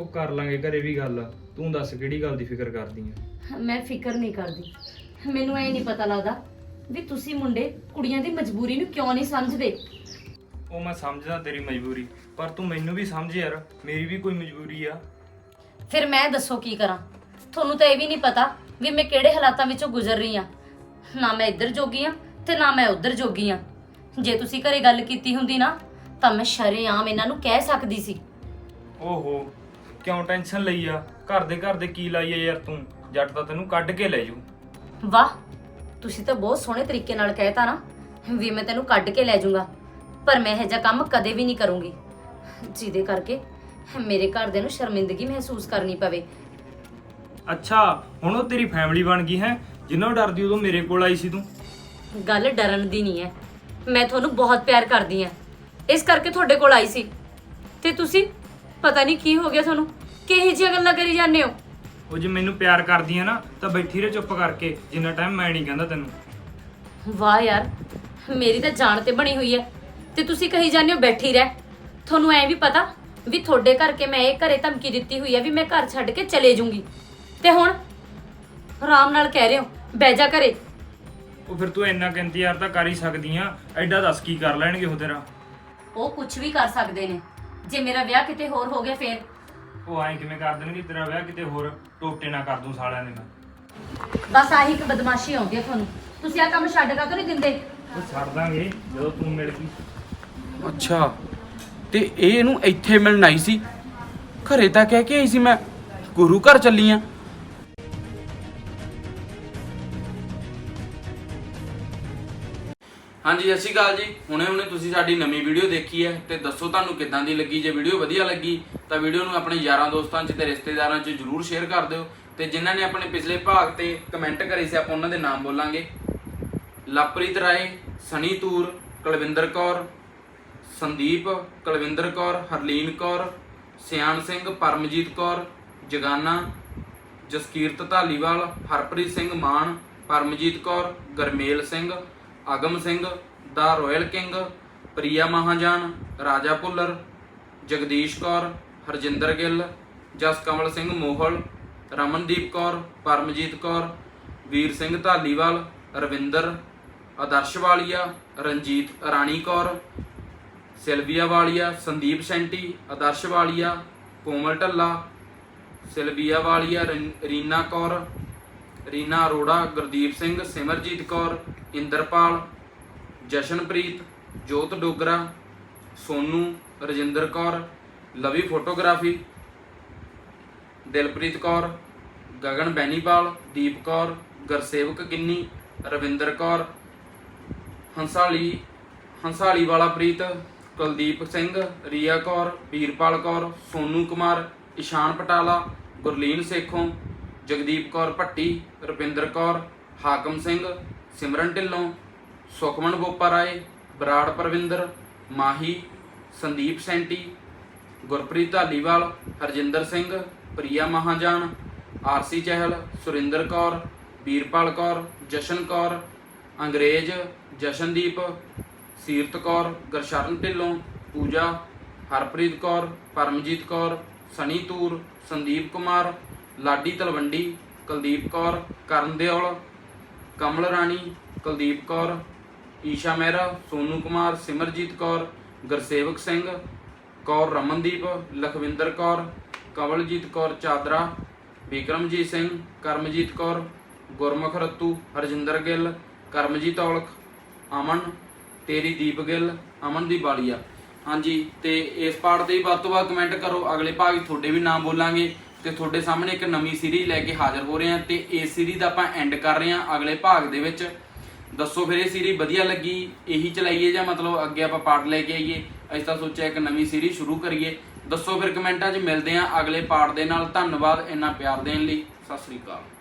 ਉਹ ਕਰ ਲਾਂਗੇ ਘਰੇ ਵੀ ਗੱਲ। ਤੂੰ ਦੱਸ ਕਿਹੜੀ ਗੱਲ ਦੀ ਫਿਕਰ ਕਰਦੀ ਆ? ਮੈਂ ਫਿਕਰ ਨਹੀਂ ਕਰਦੀ। ਮੈਨੂੰ ਐ ਨਹੀਂ ਪਤਾ ਲੱਗਦਾ ਵੀ ਤੁਸੀਂ ਮੁੰਡੇ ਕੁੜੀਆਂ ਦੀ ਮਜਬੂਰੀ ਨੂੰ ਕਿਉਂ ਨਹੀਂ ਸਮਝਦੇ? ਉਹ ਮੈਂ ਸਮਝਦਾ ਤੇਰੀ ਮਜਬੂਰੀ ਪਰ ਤੂੰ ਮੈਨੂੰ ਵੀ ਸਮਝ ਯਾਰ। ਮੇਰੀ ਵੀ ਕੋਈ ਮਜਬੂਰੀ ਆ। ਫਿਰ ਮੈਂ ਦੱਸੋ ਕੀ ਕਰਾਂ? ਤੁਹਾਨੂੰ ਤਾਂ ਇਹ ਵੀ ਨਹੀਂ ਪਤਾ ਵੀ ਮੈਂ ਕਿਹੜੇ ਹਾਲਾਤਾਂ ਵਿੱਚੋਂ ਗੁਜ਼ਰ ਰਹੀ ਆ ਨਾ ਮੈਂ ਇੱਧਰ ਜੋਗੀ ਆ ਤੇ ਨਾ ਮੈਂ ਉੱਧਰ ਜੋਗੀ ਆ ਜੇ ਤੁਸੀਂ ਘਰੇ ਗੱਲ ਕੀਤੀ ਹੁੰਦੀ ਨਾ ਤਾਂ ਮੈਂ ਸ਼ਰੇਆਮ ਇਹਨਾਂ ਨੂੰ ਕਹਿ ਸਕਦੀ ਸੀ। ਓਹੋ ਕਿਉਂ ਟੈਨਸ਼ਨ ਲਈ ਆ? ਘਰ ਦੇ ਘਰ ਦੇ ਕੀ ਲਾਈ ਆ ਯਾਰ ਤੂੰ? ਜੱਟ ਤਾਂ ਤੈਨੂੰ ਕੱਢ ਕੇ ਲੈ ਜੂ। ਵਾਹ ਤੁਸੀਂ ਤਾਂ ਬਹੁਤ ਸੋਹਣੇ ਤਰੀਕੇ ਨਾਲ ਕਹਿਤਾ ਨਾ ਵੀ ਮੈਂ ਤੈਨੂੰ ਕੱਢ ਕੇ ਲੈ ਜਾਊਂਗਾ ਪਰ ਮੈਂ ਇਹ ਜਿਹਾ ਕੰਮ ਕਦੇ ਵੀ ਨਹੀਂ ਕਰੂੰਗੀ। ਜਿਹਦੇ ਕਰਕੇ ਮੇਰੇ ਘਰਦਿਆਂ ਨੂੰ ਸ਼ਰਮਿੰਦਗੀ ਮਹਿਸੂਸ ਕਰਨੀ ਪਵੇ। ਅੱਛਾ ਹੁਣ ਉਹ ਤੇਰੀ ਫੈਮਿਲੀ ਬਣ ਗਈ ਹੈ ਜਿੰਨਾ ਡਰਦੀ ਉਦੋਂ ਮੇਰੇ ਕੋਲ ਆਈ ਸੀ ਤੂੰ। ਗੱਲ ਡਰਨ ਦੀ ਨਹੀਂ ਹੈ। ਮੈਂ ਤੁਹਾਨੂੰ ਬਹੁਤ ਪਿਆਰ ਕਰਦੀ ਹਾਂ। ਇਸ ਕਰਕੇ ਤੁਹਾਡੇ ਕੋਲ ਆਈ ਸੀ। ਤੇ ਤੁਸੀਂ ਪਤਾ ਨਹੀਂ ਕੀ ਹੋ ਗਿਆ ਤੁਹਾਨੂੰ? ਕਿਹੋ ਜਿਹੀਆਂ ਗੱਲਾਂ ਕਰੀ ਜਾਂਦੇ ਹੋ? ਉਹ ਜੇ ਮੈਨੂੰ ਪਿਆਰ ਕਰਦੀ ਆ ਨਾ ਤਾਂ ਬੈਠੀ ਰਹਿ ਚੁੱਪ ਕਰਕੇ ਜਿੰਨਾ ਟਾਈਮ ਮੈਂ ਨਹੀਂ ਕਹਿੰਦਾ ਤੈਨੂੰ। ਵਾਹ ਯਾਰ ਮੇਰੀ ਤਾਂ ਜਾਨ ਤੇ ਬਣੀ ਹੋਈ ਹੈ। ਤੇ ਤੁਸੀਂ ਕਹੀ ਜਾਂਦੇ ਹੋ ਬੈਠੀ ਰਹਿ। ਤੁਹਾਨੂੰ ਐ ਵੀ ਪਤਾ ਵੀ ਤੁਹਾਡੇ ਕਰਕੇ ਮੈਂ ਇਹ ਘਰੇ ਧਮਕੀ ਦਿੱਤੀ ਹੋਈ ਹੈ ਵੀ ਮੈਂ ਘਰ ਛੱਡ ਕੇ ਚਲੇ ਜਾਊਂਗੀ। ਤੇ ਹੁਣ ਆਰਾਮ ਨਾਲ ਕਹਿ ਰਹੇ ਹੋ ਬਹਿ ਜਾ ਘਰੇ। ਉਹ ਫਿਰ ਤੂੰ ਇੰਨਾ ਕੁ ਇੰਤਜ਼ਾਰ ਤਾਂ ਕਰ ਹੀ ਸਕਦੀ ਆ ਐਡਾ ਦੱਸ ਕੀ ਕਰ ਲੈਣਗੇ ਉਹ ਤੇਰਾ? ਉਹ ਕੁਝ ਵੀ ਕਰ ਸਕਦੇ ਨੇ ਜੇ ਮੇਰਾ ਵਿਆਹ ਕਿਤੇ ਹੋਰ ਹੋ ਗਿਆ ਫੇਰ। ਉਹ ਐਂ ਕਿਵੇਂ ਕਰ ਦੇਣਗੇ ਤੇਰਾ ਵਿਆਹ ਕਿਤੇ ਹੋਰ ਟੋਟੇ ਨਾ ਕਰ ਦੂੰ ਸਾਲਿਆਂ ਦੇ ਮੈਂ ਬਸ ਆਹੀ ਇੱਕ ਬਦਮਾਸ਼ੀ ਆਉਂਦੀ ਹੈ ਤੁਹਾਨੂੰ। ਤੁਸੀਂ ਆ ਕੰਮ ਛੱਡ ਕਾ ਨਹੀਂ ਦਿੰਦੇ? ਉਹ ਛੱਡ ਦਾਂਗੇ ਜਦੋਂ ਤੂੰ ਮਿਲ ਗਈ। ਅੱਛਾ ਤੇ ਇਹ ਇਹਨੂੰ ਇੱਥੇ ਮਿਲਣ ਆਈ ਸੀ? ਘਰੇ ਤਾਂ ਕਹਿ ਕੇ ਆਈ ਸੀ ਮੈਂ ਗੁਰੂ ਘਰ ਚੱਲੀ ਆ। ਹਾਂਜੀ, ਸਤਿ ਸ਼੍ਰੀ ਅਕਾਲ ਜੀ। ਹੁਣੇ ਹੁਣੇ ਤੁਸੀਂ ਸਾਡੀ ਨਵੀਂ ਵੀਡੀਓ ਦੇਖੀ ਹੈ ਤੇ ਦੱਸੋ ਤੁਹਾਨੂੰ ਕਿੱਦਾਂ ਦੀ ਲੱਗੀ? ਜੇ ਵੀਡੀਓ ਵਧੀਆ ਲੱਗੀ, ਤਾਂ ਵੀਡੀਓ ਨੂੰ ਆਪਣੇ ਯਾਰਾਂ ਦੋਸਤਾਂ 'ਚ ਤੇ ਰਿਸ਼ਤੇਦਾਰਾਂ 'ਚ ਜਰੂਰ ਸ਼ੇਅਰ ਕਰ ਦਿਓ ਤੇ ਜਿਨ੍ਹਾਂ ਨੇ ਆਪਣੇ ਪਿਛਲੇ ਭਾਗ ਤੇ ਕਮੈਂਟ ਕਰੇ ਸੀ, ਆਪਾਂ ਉਹਨਾਂ ਦੇ ਨਾਮ ਬੋਲਾਂਗੇ। Lovepreet Rai, Sunny Toor, Kulwinder Kaur, Sandeep, Kulwinder Kaur, Harleen Kaur, Sian Singh, Paramjit Kaur, Jagana, Jaskirat Dhaliwal Harpreet Singh Maan, Paramjit Kaur, Garmel Singh Agam Singh, the royal king, Priya Mahajan, Raja Bhullar, Jagdish Kaur, Harjinder Gill, Jaskamal Singh Mohal, Ramandeep Kaur, Paramjit Kaur, Veer Singh Dhaliwal, Ravinder, Adarsh Walia, Ranjit Rani Kaur, Sylvia Walia, Sandeep Santy, Adarsh Walia, Komal Dhalla, Sylvia Walia Reena Kaur, Reena Arora, Gurdeep Singh, Simarjit Kaur Inderpal, Jashanpreet, Jot Dogra, Sonu, Rajinder Kaur, Lovi photography, Dilpreet Kaur, Gagan Bainipal Deep Kaur, Gursewak Kinni, Ravinder Kaur, Hansali Hansali ਵਾਲਾ ਪ੍ਰੀਤ, ਕੁਲਦੀਪ ਸਿੰਘ, ਰੀਆ ਕੌਰ, ਵੀਰਪਾਲ ਕੌਰ, ਸੋਨੂ ਕੁਮਾਰ ਇਸ਼ਾਨ ਪਟਾਲਾ, ਗੁਰਲੀਨ ਸੇਖੋਂ, ਜਗਦੀਪ ਕੌਰ ਭੱਟੀ, ਰੁਪਿੰਦਰ ਕੌਰ, ਹਾਕਮ ਸਿੰਘ ਸਿਮਰਨ ਢਿੱਲੋਂ, ਸੁਖਮਨ ਬੋਪਾ ਰਾਏ ਬਰਾੜ ਪਰਵਿੰਦਰ, ਮਾਹੀ, ਸੰਦੀਪ ਸੈਂਟੀ, ਗੁਰਪ੍ਰੀਤ ਧਾਲੀਵਾਲ ਹਰਜਿੰਦਰ ਸਿੰਘ, ਪ੍ਰਿਆ ਮਹਾਜਾਨ, ਆਰਸੀ ਚਹਿਲ, ਸੁਰਿੰਦਰ ਕੌਰ, ਵੀਰਪਾਲ ਕੌਰ, ਜਸ਼ਨ ਕੌਰ, ਅੰਗਰੇਜ਼, ਜਸ਼ਨਦੀਪ, ਸੀਰਤ ਕੌਰ, ਗਰਸ਼ਰਨ ਢਿੱਲੋਂ, ਪੂਜਾ, ਹਰਪ੍ਰੀਤ ਕੌਰ, ਪਰਮਜੀਤ ਕੌਰ, ਸਨੀ ਤੂਰ, ਸੰਦੀਪ ਕੁਮਾਰ, ਲਾਡੀ ਤਲਵੰਡੀ, ਕੁਲਦੀਪ ਕੌਰ, ਕਰਨ ਦਿਓਲ ਕਮਲ ਰਾਣੀ, ਕੁਲਦੀਪ ਕੌਰ, ਈਸ਼ਾ ਮਹਿਰਾ, ਸੋਨੂ ਕੁਮਾਰ, ਸਿਮਰਜੀਤ ਕੌਰ, ਗੁਰਸੇਵਕ ਸਿੰਘ, ਕੌਰ ਰਮਨਦੀਪ, ਲਖਵਿੰਦਰ ਕੌਰ, ਕਵਲਜੀਤ ਕੌਰ ਚਾਦਰਾ, ਵਿਕਰਮਜੀਤ ਸਿੰਘ, ਕਰਮਜੀਤ ਕੌਰ, ਗੁਰਮੁਖ ਰਤੂ, ਹਰਜਿੰਦਰ ਗਿੱਲ, ਕਰਮਜੀਤ ਔਲਖ, ਅਮਨ, ਤੇਰੀ ਦੀਪ ਗਿੱਲ, ਅਮਨ ਦੀ ਬਾਲੀਆ। ਹਾਂਜੀ, ਤੇ ਇਸ part ਦੇ ਵੱਧ ਤੋਂ ਵੱਧ ਕਮੈਂਟ ਕਰੋ। ਅਗਲੇ ਭਾਗ ਤੁਹਾਡੇ ਵੀ ਨਾਮ ਬੋਲਾਂਗੇ। ਤੇ ਤੁਹਾਡੇ ਸਾਹਮਣੇ ਇੱਕ ਨਵੀਂ ਸੀਰੀਜ਼ ਲੈ ਕੇ ਹਾਜ਼ਰ ਹੋ ਰਹੇ ਹਾਂ ਤੇ ਇਸ ਸੀਰੀਜ਼ ਦਾ ਆਪਾਂ ਐਂਡ ਕਰ ਰਹੇ ਹਾਂ ਅਗਲੇ ਭਾਗ ਦੇ ਵਿੱਚ। ਦੱਸੋ ਫਿਰ ਇਹ ਸੀਰੀਜ਼ ਵਧੀਆ ਲੱਗੀ? ਇਹੀ ਚਲਾਈਏ ਜਾਂ ਮਤਲਬ ਅੱਗੇ ਆਪਾਂ ਪਾਰਟ ਲੈ ਕੇ ਆਈਏ? ਅਸੀਂ ਤਾਂ ਸੋਚਿਆ ਇੱਕ ਨਵੀਂ ਸੀਰੀਜ਼ ਸ਼ੁਰੂ ਕਰੀਏ। ਦੱਸੋ ਫਿਰ ਕਮੈਂਟਾਂ 'ਚ ਮਿਲਦੇ ਹਾਂ ਅਗਲੇ ਪਾਰਟ ਦੇ ਨਾਲ। ਧੰਨਵਾਦ ਇੰਨਾ ਪਿਆਰ ਦੇਣ ਲਈ। ਸਤਿ ਸ੍ਰੀ ਅਕਾਲ।